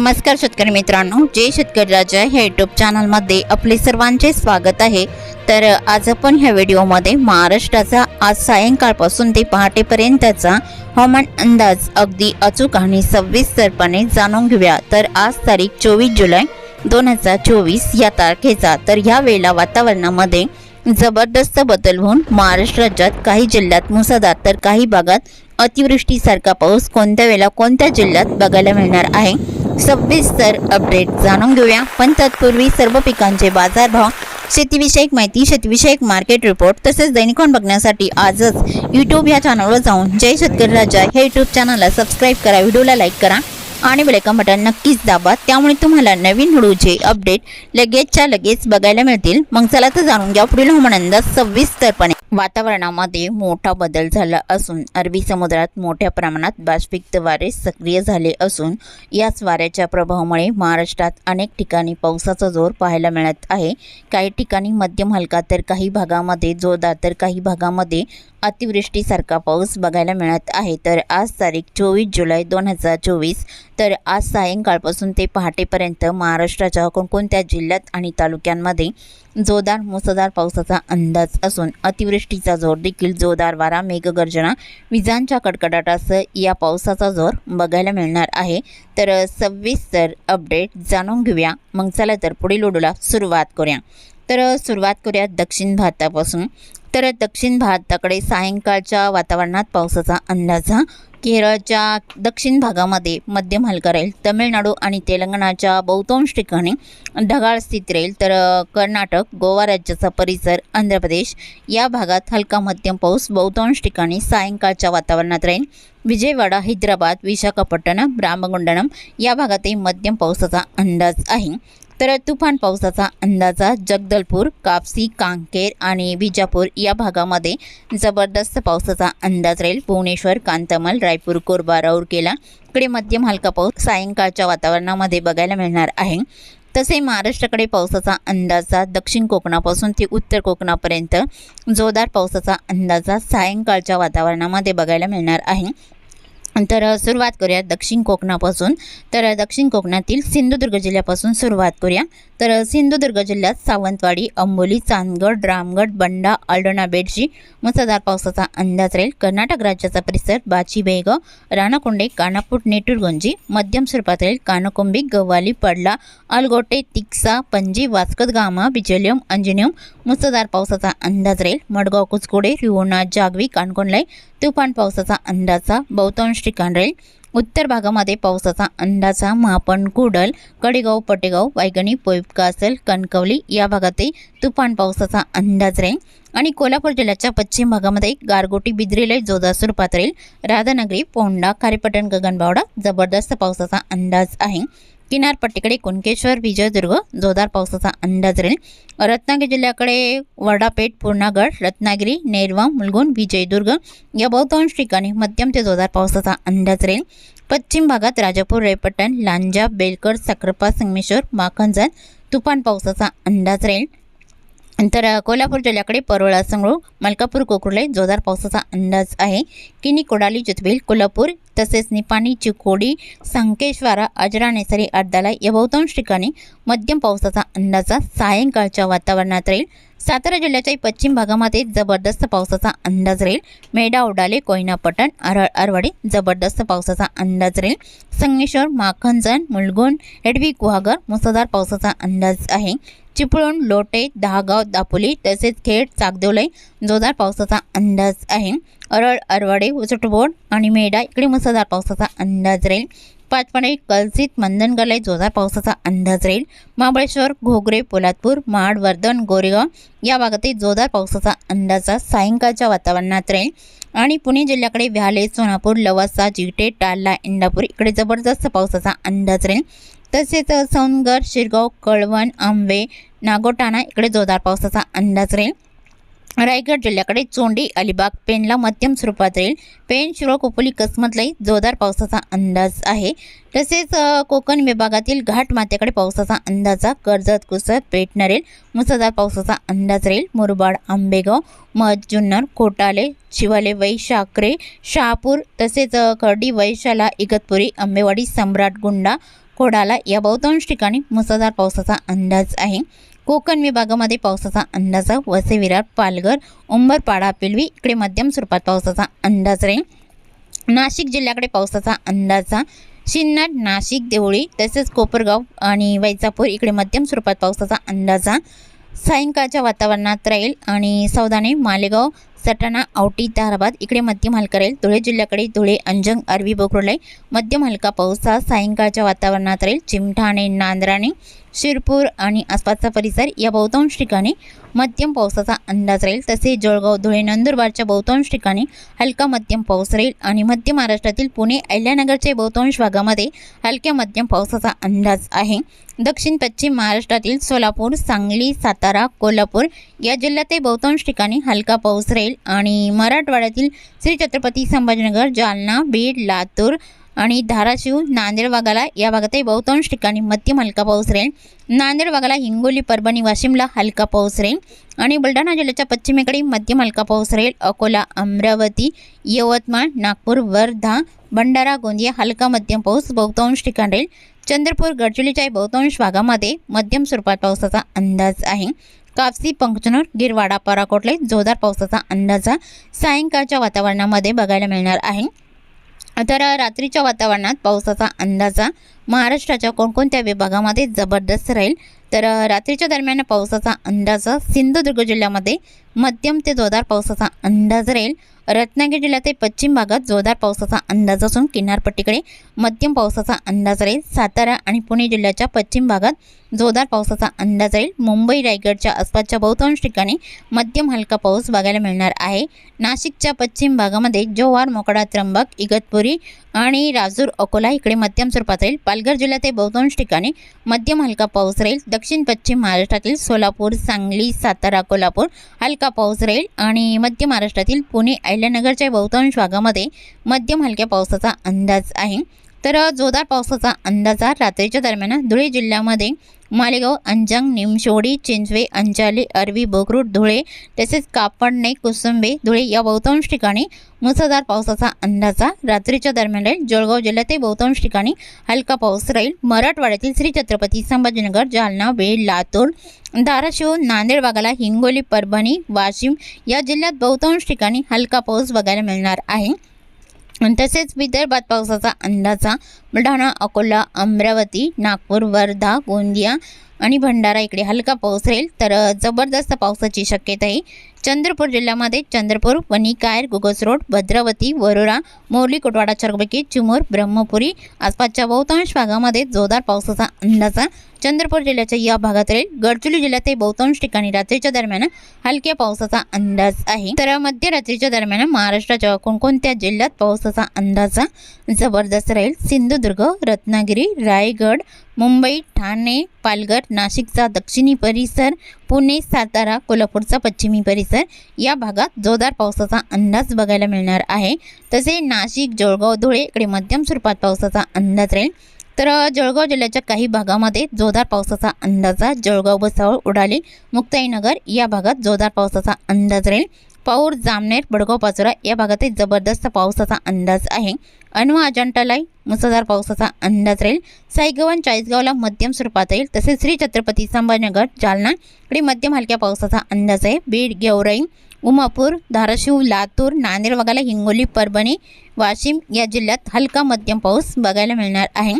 नमस्कार शेतकरी मित्रांनो जय शेतकरी राजा ह्या यूट्यूब चॅनलमध्ये आपले सर्वांचे स्वागत आहे. तर आज आपण ह्या व्हिडिओमध्ये महाराष्ट्राचा आज सायंकाळपासून ते पहाटेपर्यंतचा हवामान अंदाज अगदी अचूक आणि सविस्तरपणे जाणून घेऊया. तर आज तारीख चोवीस जुलै दोन हजार चोवीस या तारखेचा. तर ह्या वेळेला वातावरणामध्ये जबरदस्त बदल होऊन महाराष्ट्र राज्यात काही जिल्ह्यात मुसळधार तर काही भागात अतिवृष्टीसारखा पाऊस कोणत्या वेळेला कोणत्या जिल्ह्यात बघायला मिळणार आहे? सविस्तर अपडेट जाणून घेऊया. पण तत्पूर्वी सर्व पिकांचे बाजारभाव शेतीविषयक माहिती शेतीविषयक मार्केट रिपोर्ट तसेच दैनिकॉन बघण्यासाठी आजच यूट्यूब या चॅनलवर जाऊन जय शेतकरी राजा हे यूट्यूब चॅनलला सबस्क्राईब करा व्हिडिओला लाईक करा आणि बेलेकन बटन नक्कीच दाबा. त्यामुळे तुम्हाला नवीन हळूचे अपडेट लगेचच्या लगेच बघायला मिळतील. मग चला तर जाणून घ्या पुढील हवामान अंदाज सविस्तरपणे वातावरणामध्ये मोठा बदल झाला असून अरबी समुद्रात मोठ्या प्रमाणात बाष्पिक्त वारे सक्रिय झाले असून याच वाऱ्याच्या प्रभावामुळे महाराष्ट्रात अनेक ठिकाणी पावसाचा जोर पाहायला मिळत आहे. काही ठिकाणी मध्यम हलका तर काही भागामध्ये जोरदार तर काही भागामध्ये अतिवृष्टीसारखा पाऊस बघायला मिळत आहे. तर आज तारीख चोवीस जुलै दोन हजार चोवीस. तर आज सायंकाळपासून ते पहाटेपर्यंत महाराष्ट्राच्या कोणकोणत्या जिल्ह्यात आणि तालुक्यांमध्ये जोरदार मुसळधार पावसाचा अंदाज असून अतिवृष्टीचा जोर देखील जोरदार वारा मेघगर्जना विजांच्या कडकडाटासह या पावसाचा जोर बघायला मिळणार आहे. तर सविस्तर अपडेट जाणून घेऊया. मग चला तर पुढील ओढूला सुरुवात करूया. तर सुरुवात करूया दक्षिण भारतापासून. तर दक्षिण भारताकडे सायंकाळच्या वातावरणात पावसाचा अंदाज हा? केरळच्या दक्षिण भागामध्ये मध्यम हलका राहील. तमिळनाडू आणि तेलंगणाच्या बहुतांश ठिकाणी ढगाळ स्थित राहील. तर कर्नाटक गोवा राज्याचा परिसर आंध्र प्रदेश या भागात हलका मध्यम पाऊस बहुतांश ठिकाणी सायंकाळच्या वातावरणात राहील. विजयवाडा हैदराबाद विशाखापट्टणम रामगुंडणम या भागातही मध्यम पावसाचा अंदाज आहे. तर तुफान पावसाचा अंदाजा जगदलपूर कापसी कांकेर आणि विजापूर या भागामध्ये जबरदस्त पावसाचा अंदाज राहील. भुवनेश्वर कांतमल रायपूर कोरबा राऊरकेला इकडे मध्यम हलका पाऊस सायंकाळच्या वातावरणामध्ये बघायला मिळणार आहे. तसे महाराष्ट्राकडे पावसाचा अंदाजा दक्षिण कोकणापासून ते उत्तर कोकणापर्यंत जोरदार पावसाचा अंदाजा सायंकाळच्या वातावरणामध्ये बघायला मिळणार आहे. तर सुरुवात करूया दक्षिण कोकणापासून. तर दक्षिण कोकणातील सिंधुदुर्ग जिल्ह्यापासून सुरुवात करूया. तर सिंधुदुर्ग जिल्ह्यात सावंतवाडी अंबोली चांदगड रामगड बंडा आल्डोना बेडशी मुसळधार पावसाचा अंदाज राहील. कर्नाटक राज्याचा परिसर बाची बेळगाव राणाकोंडे कानापूर नेटुरगुंजी मध्यम स्वरूपात राहील. कानकुंबी गव्हाली पडला अलगोटे तिक्सा पणजी वास्कत गामा बिजोलियम अंजनियम मुसळधार पावसाचा अंदाज राहील. मडगाव कुचकोडे रिवोणा जागवी काणकोणलाई तुफान पावसाचा अंदाजा बहुतांश ठिकाण राहील उत्तर भागामध्ये पावसाचा अंदाजा महापण कुडल कडेगाव पटेगाव वायगणी पोईपकासल कणकवली या भागातही तुफान पावसाचा अंदाज राहील. आणि कोल्हापूर जिल्ह्याच्या पश्चिम भागामध्ये गारगोटी बिद्रीला जोरदार स्वरूपात राहील राधानगरी पोंडा खारेपटण गगनबावडा जबरदस्त पावसाचा अंदाज आहे. किनारपट्टीकडे कुणकेश्वर विजयदुर्ग जोरदार पावसाचा अंदाज राहील. रत्नागिरी जिल्ह्याकडे वडापेठ पूर्णागड रत्नागिरी नेरवा मुलगुण विजयदुर्ग या बहुतांश ठिकाणी मध्यम ते जोरदार पावसाचा अंदाज राहील. पश्चिम भागात राजापूर रेपटण लांजा बेलकर साखरपा संगमेश्वर माखंजन तुफान पावसाचा अंदाज राहील. तर कोल्हापूर जिल्ह्याकडे परोळा संगळू मलकापूर कोकुर्ले जोरदार पावसाचा अंदाज आहे. किनी कोडाली जुतबेल कोल्हापूर तसेच निपाणी चिकोडी संकेश्वारा अजरा नेसरी अर्धाला या बहुतांश ठिकाणी मध्यम पावसाचा अंदाजा सायंकाळच्या वातावरणात राहील. सातारा जिल्ह्याच्या पश्चिम भागामध्ये जबरदस्त पावसाचा अंदाज राहील. मेढा उडाले कोयना पटण आरळ आरवाडी जबरदस्त पावसाचा अंदाज राहील. संगमेश्वर माखनजण मुलगुण हेडवी गुहागर मुसळधार पावसाचा अंदाज आहे. चिपळूण लोटे दहागाव दापोली तसेच खेड चाकदेवलाई जोरदार पावसाचा अंदाज आहे. अरळ अरवाडे उसटबोड आणि मेढा इकडे मुसळधार पावसाचा अंदाज राहील. पाचपणे कलसित मंदनगरला जोरदार पावसाचा अंदाज राहील. महाबळेश्वर घोगरे पोलादपूर महाड वर्धन गोरेगाव या भागातही जोरदार पावसाचा अंदाज सायंकाळच्या वातावरणात राहील. आणि पुणे जिल्ह्याकडे व्याले सोनापूर लवासा जिगटे टाल्ला इंदापूर इकडे जबरदस्त पावसाचा अंदाज राहील. तसेच सौंदगर शिरगाव कळवण आंबे नागोटाणा इकडे जोरदार पावसाचा अंदाज राहील. रायगड जिल्ह्याकडे चोंडी अलिबाग पेनला मध्यम स्वरूपात राहील पेन शिरो कोपोली कसमतलाही जोरदार पावसाचा अंदाज आहे. तसेच कोकण विभागातील घाट माथ्याकडे पावसाचा अंदाजा कर्जत कुसत पेटणार येईल मुसळधार पावसाचा अंदाज राहील. मुरबाड आंबेगाव मध जुन्नर कोटाले शिवाले वैशाकरे शहापूर तसेच खर्डी वैशाला इगतपुरी आंबेवाडी सम्राट गुंडा खोडाला या बहुतांश ठिकाणी मुसळधार पावसाचा अंदाज आहे. कोकण विभागामध्ये पावसाचा अंदाज वसे विरार पालघर उंबरपाडा पिलवी इकडे मध्यम स्वरूपात पावसाचा अंदाज राहील. नाशिक जिल्ह्याकडे पावसाचा अंदाज शिन्नर नाशिक देवळी तसेच कोपरगाव आणि वैजापूर इकडे मध्यम स्वरूपात पावसाचा अंदाजा सायंकाळच्या वातावरणात राहील आणि सौदाणे मालेगाव सटाणा औटी ताराबाद इकडे मध्यम हलका राहील. धुळे जिल्ह्याकडे धुळे अंजंग अरबी बोकरोलाई मध्यम हलका पाऊस सायंकाळच्या वातावरणात राहील. चिमठाणे नांद्राणे शिरपूर आणि आसपासचा परिसर या बहुतांश ठिकाणी मध्यम पावसाचा अंदाज राहील. तसेच जळगाव धुळे नंदुरबारच्या बहुतांश ठिकाणी हलका मध्यम पाऊस राहील आणि मध्य महाराष्ट्रातील पुणे अहिल्यानगरच्या बहुतांश भागामध्ये हलक्या मध्यम पावसाचा अंदाज आहे. दक्षिण पश्चिम महाराष्ट्रातील सोलापूर सांगली सातारा कोल्हापूर या जिल्ह्यातही बहुतांश ठिकाणी हलका पाऊस राहील आणि मराठवाड्यातील श्री छत्रपती संभाजीनगर जालना बीड लातूर आणि धाराशिव नांदेडवाघाला या भागातही बहुतांश ठिकाणी मध्यम हलका पाऊस राहील. नांदेडवागाला हिंगोली परभणी वाशिमला हलका पाऊस राहील. आणि बुलढाणा जिल्ह्याच्या पश्चिमेकडे मध्यम हलका पाऊस राहील. अकोला अमरावती यवतमाळ नागपूर वर्धा भंडारा गोंदिया हलका मध्यम पाऊस बहुतांश ठिकाण राहील. चंद्रपूर गडचिरोलीच्या बहुतांश भागामध्ये मध्यम स्वरूपात पावसाचा अंदाज आहे. कापसी पंचनूर गिरवाडा पराकोटले जोरदार पावसाचा अंदाज सायंकाळच्या वातावरणामध्ये बघायला मिळणार आहे. तर रात्रीच्या वातावरणात पावसाचा अंदाजा महाराष्ट्राच्या कोणकोणत्या विभागामध्ये जबरदस्त राहील? तर रात्रीच्या दरम्यान पावसाचा अंदाज सिंधुदुर्ग जिल्ह्यामध्ये मध्यम ते जोरदार पावसाचा अंदाज राहील. रत्नागिरी जिल्ह्यातील पश्चिम भागात जोरदार पावसाचा अंदाज असून किनारपट्टीकडे मध्यम पावसाचा अंदाज राहील. सातारा आणि पुणे जिल्ह्याच्या पश्चिम भागात जोरदार पावसाचा अंदाज राहील. मुंबई रायगडच्या आसपासच्या बहुतांश ठिकाणी मध्यम हलका पाऊस बघायला मिळणार आहे. नाशिकच्या पश्चिम भागामध्ये जोहार मोकडा त्र्यंबक इगतपुरी आणि राजूर अकोला इकडे मध्यम स्वरूपात राहील. पालघर जिल्ह्यातील बहुतांश ठिकाणी मध्यम हलका पाऊस राहील. दक्षिण पश्चिम महाराष्ट्रातील सोलापूर सांगली सातारा कोल्हापूर हलका पाऊस राहील आणि मध्य महाराष्ट्रातील पुणे अहिल्यानगरच्या बहुतांश भागामध्ये मध्यम हलक्या पावसाचा अंदाज आहे. तर जोरदार पावसाचा अंदाज रात्रीच्या दरम्यान धुळे जिल्ह्यामध्ये मालेगाव अंजंग निमशोडी चिंचवे अंजाली अरवी बोगरूड धुळे तसेच कापडणे कुसुंबे धुळे या बहुतांश ठिकाणी मुसळधार पावसाचा अंदाजा रात्रीच्या दरम्यान राहील जळगाव जिल्ह्यातही बहुतांश ठिकाणी हलका पाऊस राहील. मराठवाड्यातील श्री छत्रपती संभाजीनगर जालना बीड लातूर धाराशिव नांदेड भागाला हिंगोली परभणी वाशिम या जिल्ह्यात बहुतांश ठिकाणी हलका पाऊस बघायला मिळणार आहे. तसेच विदर्भात पावसाचा अंदाजा बुलढाणा अकोला अमरावती नागपूर वर्धा गोंदिया आणि भंडारा इकडे हलका पाऊस राहील तर जबरदस्त पावसाची शक्यता आहे चंद्रपूर जिल्ह्यामध्ये चंद्रपूर वनिकायर गुगस रोड भद्रावती वरोरा मोरली कोटवाडा चरबकी चिमूर ब्रह्मपुरी आसपासच्या बहुतांश भागामध्ये जोरदार पावसाचा अंदाजा चंद्रपूर जिल्ह्याच्या या भागात राहील गडचिरोली जिल्ह्यातही बहुतांश ठिकाणी रात्रीच्या दरम्यान हलक्या पावसाचा अंदाज आहे. तर मध्यरात्रीच्या दरम्यान महाराष्ट्राच्या कोणकोणत्या जिल्ह्यात पावसाचा अंदाजा जबरदस्त राहील? सिंधुदुर्ग रत्नागिरी रायगड मुंबई ठाणे पालघर नाशिकचा दक्षिणी परिसर पुणे सातारा कोल्हापूरचा पश्चिमी परिसर. या भागात जोरदार पावसाचा अंदाज बघायला मिळणार आहे. तसे नाशिक जळगाव धुळे इकडे मध्यम स्वरूपात पावसाचा अंदाज राहील. तर जळगाव जिल्ह्याच्या काही भागामध्ये जोरदार पावसाचा अंदाज जळगाव बसावळ उडाली मुक्ताईनगर या भागात जोरदार पावसाचा अंदाज राहील. पाऊर जामनेर बडगाव पाचोरा या भागातही जबरदस्त पावसाचा अंदाज आहे. अनवा अजंठालाई मुसळधार पावसाचा अंदाज राहील. साईगव्हाण चाळीसगावला मध्यम स्वरूपात राहील तसेच श्री छत्रपती संभाजीनगर जालना इकडे मध्यम हलक्या पावसाचा अंदाज आहे. बीड गेवराई उमापूर धाराशिव लातूर नांदेड वगैरे हिंगोली परभणी वाशिम या जिल्ह्यात हलका मध्यम पाऊस बघायला मिळणार आहे.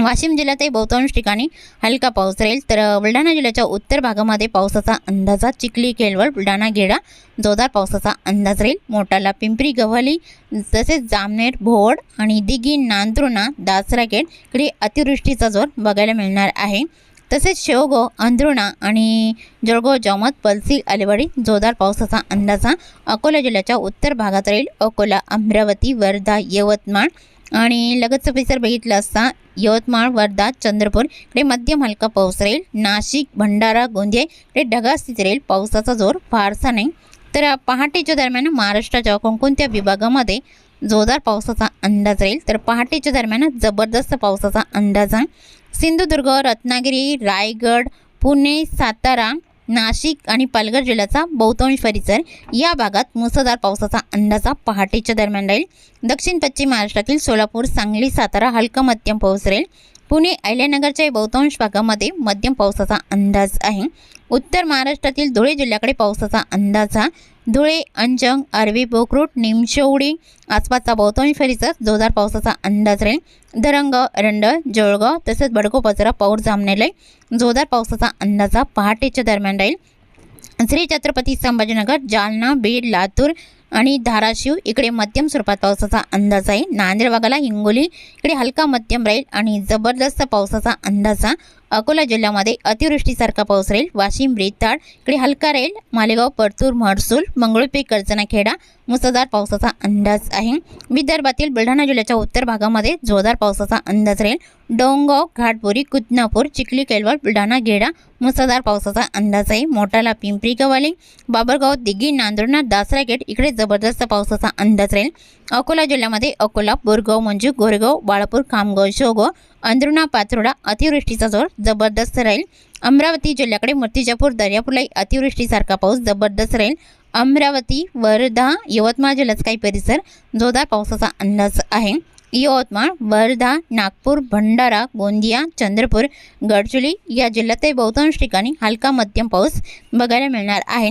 वाशिम जिल्ह्यातही बहुतांश ठिकाणी हलका पाऊस राहील. तर बुलढाणा जिल्ह्याच्या उत्तर भागामध्ये पावसाचा अंदाजा चिखली केळवळ बुलढाणा गेडा जोरदार पावसाचा अंदाज राहील. मोटाला पिंपरी गव्हाली तसेच जामनेर भोवड आणि दिघी नांदुर्णा दासरागेड इकडे अतिवृष्टीचा जोर बघायला मिळणार आहे. तसेच शेवगाव अंधरुणा आणि जळगाव जामत पलसी अलिवाडी जोरदार पावसाचा अंदाजा अकोला जिल्ह्याच्या उत्तर भागात राहील. अकोला अमरावती वर्धा यवतमाळ आणि लगतचा परिसर बघितला असता यवतमाळ वर्धा चंद्रपूर इकडे मध्यम हलका पाऊस राहील. नाशिक भंडारा गोंदिया इकडे ढगास्थित राहील. पावसाचा जोर फारसा नाही. तर पहाटेच्या दरम्यान महाराष्ट्राच्या कोणकोणत्या विभागामध्ये जोरदार पावसाचा अंदाज राहील. तर पहाटेच्या दरम्यान जबरदस्त पावसाचा अंदाज आहे. सिंधुदुर्ग रत्नागिरी रायगड पुणे सातारा नाशिक आणि पालघर जिल्ह्याचा बहुतांश परिसर या भागात मुसळधार पावसाचा अंदाजा पहाटेच्या दरम्यान राहील. दक्षिण पश्चिम महाराष्ट्रातील सोलापूर सांगली सातारा हलका मध्यम पाऊस राहील. पुणे अहिल्यानगरच्या बहुतांश भागामध्ये मध्यम पावसाचा अंदाज आहे. उत्तर महाराष्ट्रातील धुळे जिल्ह्याकडे पावसाचा अंदाज हा धुळे अंजंग आर्वी बोकरूट निमशेवडी आसपासचा बहुतांश परिसर जोरदार पावसाचा अंदाज राहील. धरंग रंड जळगाव तसेच बडको पचरा पाऊस जामनेलय जोरदार पावसाचा अंदाज पहाटेच्या दरम्यान राहील. श्री छत्रपती संभाजीनगर जालना बीड लातूर आणि धाराशिव इकडे मध्यम स्वरूपात पावसाचा अंदाज आहे. नांदेड भागाला हिंगोली इकडे हलका मध्यम राहील आणि जबरदस्त पावसाचा अंदाज अकोला जिल्ह्यामध्ये अतिवृष्टीसारखा पाऊस राहील. वाशिम रेताड इकडे हलका राहील. मालेगाव परतूर महसूल मंगळूरपे कर्जनाखेडा मुसळधार पावसाचा अंदाज आहे. विदर्भातील बुलढाणा जिल्ह्याच्या उत्तर भागामध्ये जोरदार पावसाचा अंदाज राहील. डोंगाव घाटपुरी कुदनापूर चिखली केलवड बुलढाणा गेडा मुसळधार पावसाचा अंदाज आहे. मोठाला पिंपरी गवाली बाबरगाव दिघी नांदुर्णा दासरा गेट इकडे जबरदस्त पावसाचा अंदाज राहील. अकोला जिल्ह्यामध्ये अकोला बोरगाव मंजू गोरेगाव बाळापूर खामगाव शेवगाव अंदरुणा पात्रोडा अतिवृष्टीचा जोर जबरदस्त राहील. अमरावती जिल्ह्याकडे मूर्तिजापूर दर्यापूरलाही अतिवृष्टीसारखा पाऊस जबरदस्त राहील. अमरावती वर्धा यवतमाळ जिल्ह्याचा काही परिसर जोरदार पावसाचा अंदाज आहे. यवतमाळ वर्धा नागपूर भंडारा गोंदिया चंद्रपूर गडचिरोली या जिल्ह्यातही बहुतांश ठिकाणी हलका मध्यम पाऊस बघायला मिळणार आहे.